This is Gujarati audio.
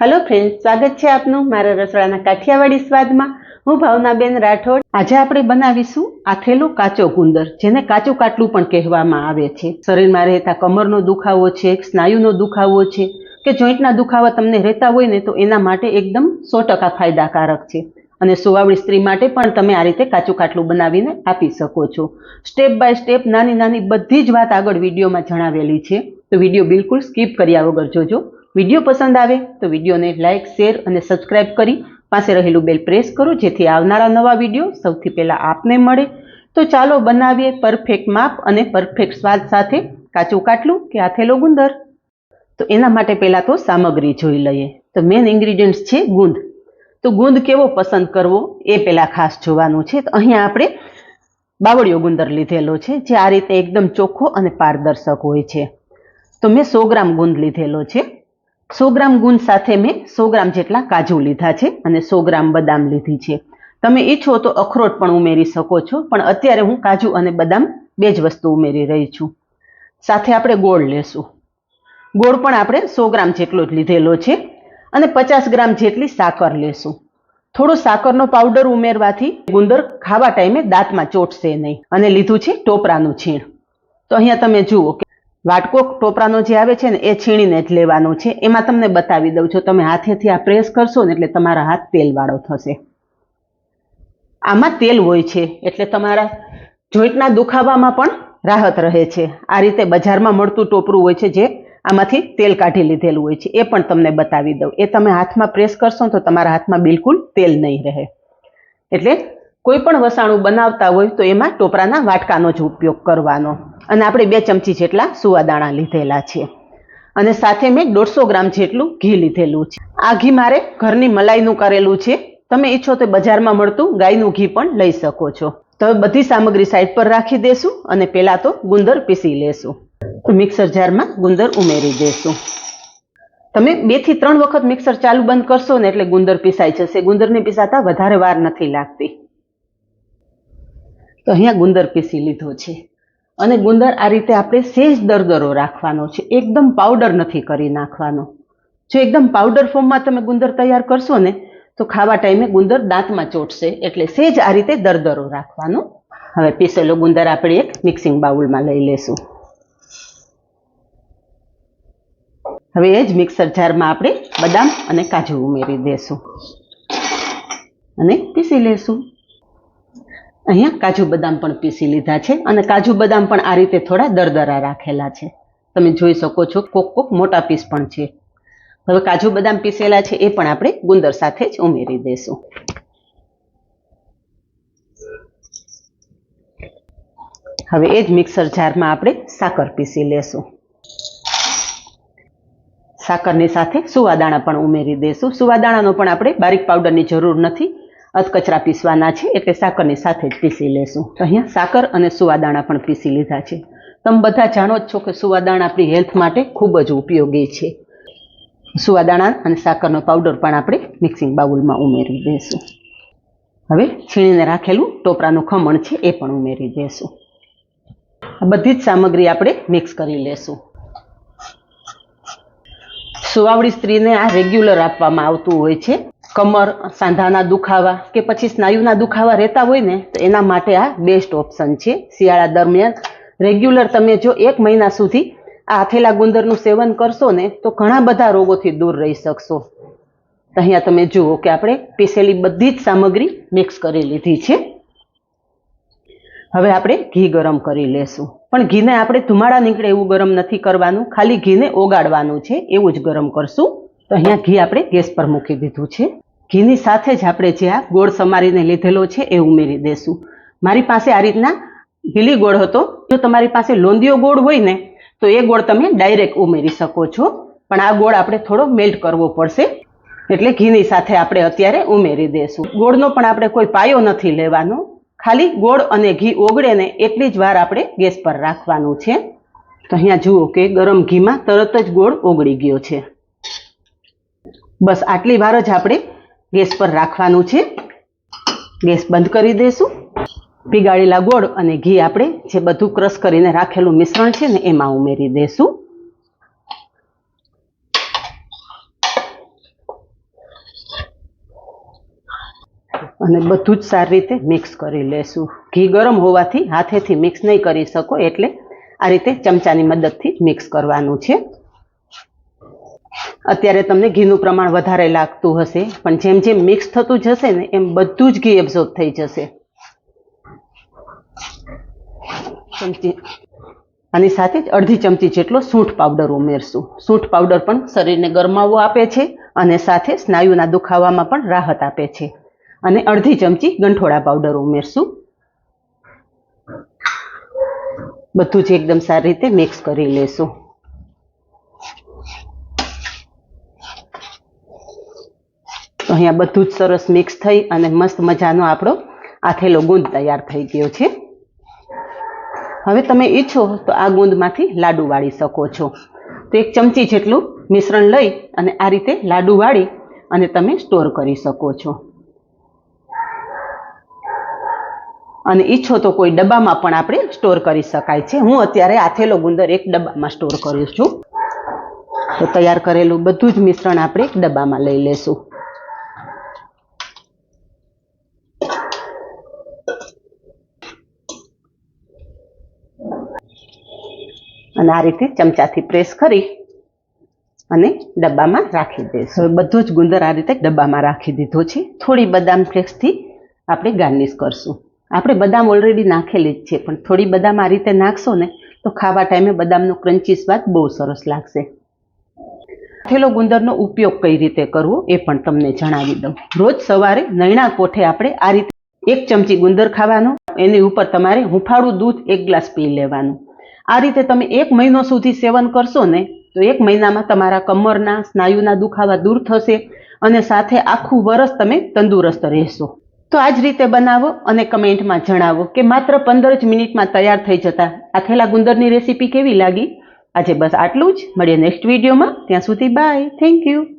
હેલો ફ્રેન્ડ સ્વાગત છે આપનું મારા રસોડાના કાઠિયાવાડી સ્વાદમાં. હું ભાવનાબેન રાઠોડ. આજે આપણે બનાવીશું આથેલો કાચો ગુંદર, જેને કાચું કાટલું પણ કહેવામાં આવે છે. શરીરમાં રહેતા કમરનો દુખાવો છે, સ્નાયુનો દુખાવો છે, કે જોઈન્ટના દુખાવા તમને રહેતા હોય ને તો એના માટે એકદમ સો ટકા ફાયદાકારક છે. અને સુવાવડી સ્ત્રી માટે પણ તમે આ રીતે કાચું કાટલું બનાવીને આપી શકો છો. સ્ટેપ બાય સ્ટેપ નાની નાની બધી જ વાત આગળ વિડીયોમાં જણાવેલી છે. તો વીડિયો બિલકુલ સ્કીપ કર્યા વગર જોજો. વીડિયો પસંદ આવે તો વિડીયોને લાઇક શેર અને સબસ્ક્રાઇબ કરી પાસે રહેલું બેલ પ્રેસ કરો જેથી આવનારા નવા વીડિયો સૌથી પહેલાં આપને મળે. તો ચાલો બનાવીએ પરફેક્ટ માપ અને પરફેક્ટ સ્વાદ સાથે કાચું કાટલું કે આથેલો ગુંદર. તો એના માટે પહેલાં તો સામગ્રી જોઈ લઈએ. તો મેઇન ઇન્ગ્રીડિયન્ટ્સ છે ગુંદ. તો ગુંદ કેવો પસંદ કરવો એ પહેલાં ખાસ જોવાનું છે. તો અહીંયા આપણે બાવળિયો ગુંદર લીધેલો છે, જે આ રીતે એકદમ ચોખ્ખો અને પારદર્શક હોય છે. તો મેં સો ગ્રામ ગુંદ લીધેલો છે. સો ગ્રામ ગુંદ સાથે મેં સો ગ્રામ જેટલા કાજુ લીધા છે અને સો ગ્રામ બદામ લીધી છે. તમે ઈચ્છો તો અખરોટ પણ ઉમેરી શકો છો, પણ અત્યારે હું કાજુ અને બદામ બે જ વસ્તુ ઉમેરી રહી છું. સાથે આપણે ગોળ લેશું. ગોળ પણ આપણે સો ગ્રામ જેટલો જ લીધેલો છે અને પચાસ ગ્રામ જેટલી સાકર લેશું. થોડો સાકરનો પાવડર ઉમેરવાથી ગુંદર ખાવા ટાઈમે દાંતમાં ચોટશે નહીં અને લીધું છે ટોપરાનું છીણ. તો અહીંયા તમે જુઓ કે વાટકો ટોપરાનો જે આવે છે ને, એ છીણીને જ લેવાનો છે. એમાં તમને બતાવી દઉં છું, તમે હાથેથી આ પ્રેસ કરશો ને, એટલે તમારા હાથ તેલવાળો થશે. આમાં તેલ હોય છે, એટલે તમારા જોઈન્ટના દુખાવામાં પણ રાહત રહે છે. આ રીતે બજારમાં મળતું ટોપરું હોય છે, જે આમાંથી તેલ કાઢી લીધેલું હોય છે. એ પણ તમને બતાવી દઉં. એ તમે હાથમાં પ્રેસ કરશો તો તમારા હાથમાં બિલકુલ તેલ નહીં રહે. એટલે કોઈ પણ વસાણું બનાવતા હોય, તો એમાં ટોપરાના વાટકાનો જ ઉપયોગ કરવાનો. અને આપણે બે ચમચી જેટલા સુવાદાણા લીધેલા છે. અને સાથે મેં દોઢસો ગ્રામ જેટલું ઘી લીધેલું છે. આ ઘી મારે ઘરની મલાઈનું કરેલું છે. તમે ઈચ્છો તો બજારમાં મળતું ગાયનું ઘી પણ લઈ શકો છો. તો બધી સામગ્રી સાઈડ પર રાખી દેશું અને પહેલાં તો ગુંદર પીસી લેશું. તો મિક્સર જારમાં ગુંદર ઉમેરી દેશું. તમે બેથી ત્રણ વખત મિક્સર ચાલુ બંધ કરશો ને એટલે ગુંદર પીસાઈ જશે. ગુંદરને પીસાતા વધારે વાર નથી લાગતી. તો અહીંયા ગુંદર પીસી લીધો છે. અને ગુંદર આ રીતે આપણે સેજ દરદરો રાખવાનો છે. એકદમ પાવડર નથી કરી નાખવાનો. જો એકદમ પાવડર ફોર્મમાં તમે ગુંદર તૈયાર કરશો ને, તો ખાવા ટાઈમે ગુંદર દાંતમાં ચોટશે. એટલે સેજ આ રીતે દરદરો રાખવાનો. હવે પીસેલો ગુંદર આપણે એક મિક્સિંગ બાઉલમાં લઈ લેશું. હવે એ જ મિક્સર જારમાં આપણે બદામ અને કાજુ ઉમેરી દેશું. અને પીસી લેશું. અહીંયા કાજુ બદામ પણ પીસી લીધા છે અને કાજુ બદામ પણ આ રીતે થોડા દરદરા રાખેલા છે. તમે જોઈ શકો છો, કોક કોક મોટા પીસ પણ છે. હવે કાજુ બદામ પીસેલા છે એ પણ આપણે ગુંદર સાથે જ ઉમેરી દેશું હવે એ જ મિક્સર જારમાં આપણે સાકર પીસી લેશું. સાકરની સાથે સુવાદાણા પણ ઉમેરી દઈશું. સુવાદાણાનો પણ આપણે બારીક પાવડરની જરૂર નથી. અધકચરા પીસવાના છે એટલે સાકરની સાથે જ પીસી લેશું. અહીંયા સાકર અને સુવાદાણા પણ પીસી લીધા છે. તમે બધા જાણો જ છો કે સુવાદાણા આપણી હેલ્થ માટે ખૂબ જ ઉપયોગી છે. સુવાદાણા અને સાકરનો પાવડર પણ આપણે મિક્સિંગ બાઉલમાં ઉમેરી દઈશું હવે છીણીને રાખેલું ટોપરાનું ખમણ છે એ પણ ઉમેરી દઈશું આ બધી જ સામગ્રી આપણે મિક્સ કરી લેશું. સુવાવડી સ્ત્રીને આ રેગ્યુલર આપવામાં આવતું હોય છે. કમર, સાંધાના દુખાવા કે પછી સ્નાયુના દુખાવા રહેતા હોય ને, તો એના માટે આ બેસ્ટ ઓપ્શન છે. શિયાળા દરમિયાન રેગ્યુલર તમે જો એક મહિના સુધી આ આથેલા ગુંદરનું સેવન કરશો ને, તો ઘણા બધા રોગોથી દૂર રહી શકશો. અહીંયા તમે જુઓ કે આપણે પીસેલી બધી જ સામગ્રી મિક્સ કરી લીધી છે. હવે આપણે ઘી ગરમ કરી લેશું. પણ ઘીને આપણે ધુમાડા નીકળે એવું ગરમ નથી કરવાનું. ખાલી ઘીને ઓગાળવાનું છે. એવું જ ગરમ કરશું. તો અહીંયા ઘી આપણે ગેસ પર મૂકી દીધું છે. ઘીની સાથે જ આપણે જે આ ગોળ સમારીને લીધેલો છે એ ઉમેરી દેશું. મારી પાસે આ રીતના ગીલી ગોળ હતો. જો તમારી પાસે લોંદીઓ ગોળ હોય ને, તો એ ગોળ તમે ડાયરેક્ટ ઉમેરી શકો છો. પણ આ ગોળ આપણે થોડો મેલ્ટ કરવો પડશે. એટલે ઘીની સાથે આપણે અત્યારે ઉમેરી દેશું. ગોળનો પણ આપણે કોઈ પાયો નથી લેવાનો. ખાલી ગોળ અને ઘી ઓગળે ને એટલી જ વાર આપણે ગેસ પર રાખવાનું છે. તો અહીંયા જુઓ કે ગરમ ઘીમાં તરત જ ગોળ ઓગળી ગયો છે. બસ આટલી વાર જ આપણે ગેસ પર રાખવાનું છે. ગેસ બંધ કરી દઈશું પીગાળેલા ગોળ અને ઘી આપણે જે બધું ક્રશ કરીને રાખેલું મિશ્રણ છે ને એમાં ઉમેરી દઈશું અને બધું જ સારી રીતે મિક્સ કરી લેશું. ઘી ગરમ હોવાથી હાથેથી મિક્સ નહીં કરી શકો એટલે આ રીતે ચમચાની મદદથી મિક્સ કરવાનું છે. અત્યારે તમને ઘીનું પ્રમાણ વધારે લાગતું હશે, પણ જેમ જેમ મિક્સ થતું જશે ને, એમ બધું જ ઘી એબ્ઝોર્બ થઈ જશે. આની સાથે જ અડધી ચમચી જેટલો સૂંઠ પાવડર ઉમેરશું. સૂંઠ પાવડર પણ શરીરને ગરમાવો આપે છે અને સાથે સ્નાયુના દુખાવામાં પણ રાહત આપે છે. અને અડધી ચમચી ગંઠોળા પાવડર ઉમેરશું. બધું જ એકદમ સારી રીતે મિક્સ કરી લેશું. તો અહીંયા બધું જ સરસ મિક્સ થઈ અને મસ્ત મજાનો આપણો આથેલો ગુંદ તૈયાર થઈ ગયો છે. હવે તમે ઈચ્છો તો આ ગુંદમાંથી લાડુ વાળી શકો છો. તો એક ચમચી જેટલું મિશ્રણ લઈ અને આ રીતે લાડુ વાળી અને તમે સ્ટોર કરી શકો છો. અને ઈચ્છો તો કોઈ ડબ્બામાં પણ આપણે સ્ટોર કરી શકાય છે. હું અત્યારે આથેલો ગુંદર એક ડબ્બામાં સ્ટોર કરું છું. તો તૈયાર કરેલું બધું જ મિશ્રણ આપણે એક ડબ્બામાં લઈ લેશું. અને આ રીતે ચમચાથી પ્રેસ કરી અને ડબ્બામાં રાખી દઈશું. હવે બધો જ ગુંદર આ રીતે ડબ્બામાં રાખી દીધો છે. થોડી બદામ ફ્લેક્સથી આપણે ગાર્નિશ કરશું. આપણે બદામ ઓલરેડી નાખેલી જ છે, પણ થોડી બદામ આ રીતે નાખશો ને તો ખાવા ટાઈમે બદામનો ક્રંચી સ્વાદ બહુ સરસ લાગશે. થેલો ગુંદરનો ઉપયોગ કઈ રીતે કરવો એ પણ તમને જણાવી દઉં. રોજ સવારે નૈણા કોઠે આપણે આ રીતે એક ચમચી ગુંદર ખાવાનો, એની ઉપર તમારે હુંફાળું દૂધ એક ગ્લાસ પી લેવાનું. આ રીતે તમે એક મહિનો સુધી સેવન કરશો ને, તો એક મહિનામાં તમારા કમરના, સ્નાયુના દુખાવા દૂર થશે અને સાથે આખું વરસ તમે તંદુરસ્ત રહેશો. તો આ જ રીતે બનાવો અને કમેન્ટમાં જણાવો કે માત્ર પંદર જ મિનિટમાં તૈયાર થઈ જતા આથેલા ગુંદરની રેસીપી કેવી લાગી? આજે બસ આટલું જ. મળીએ નેક્સ્ટ વિડીયોમાં. ત્યાં સુધી બાય. Thank you.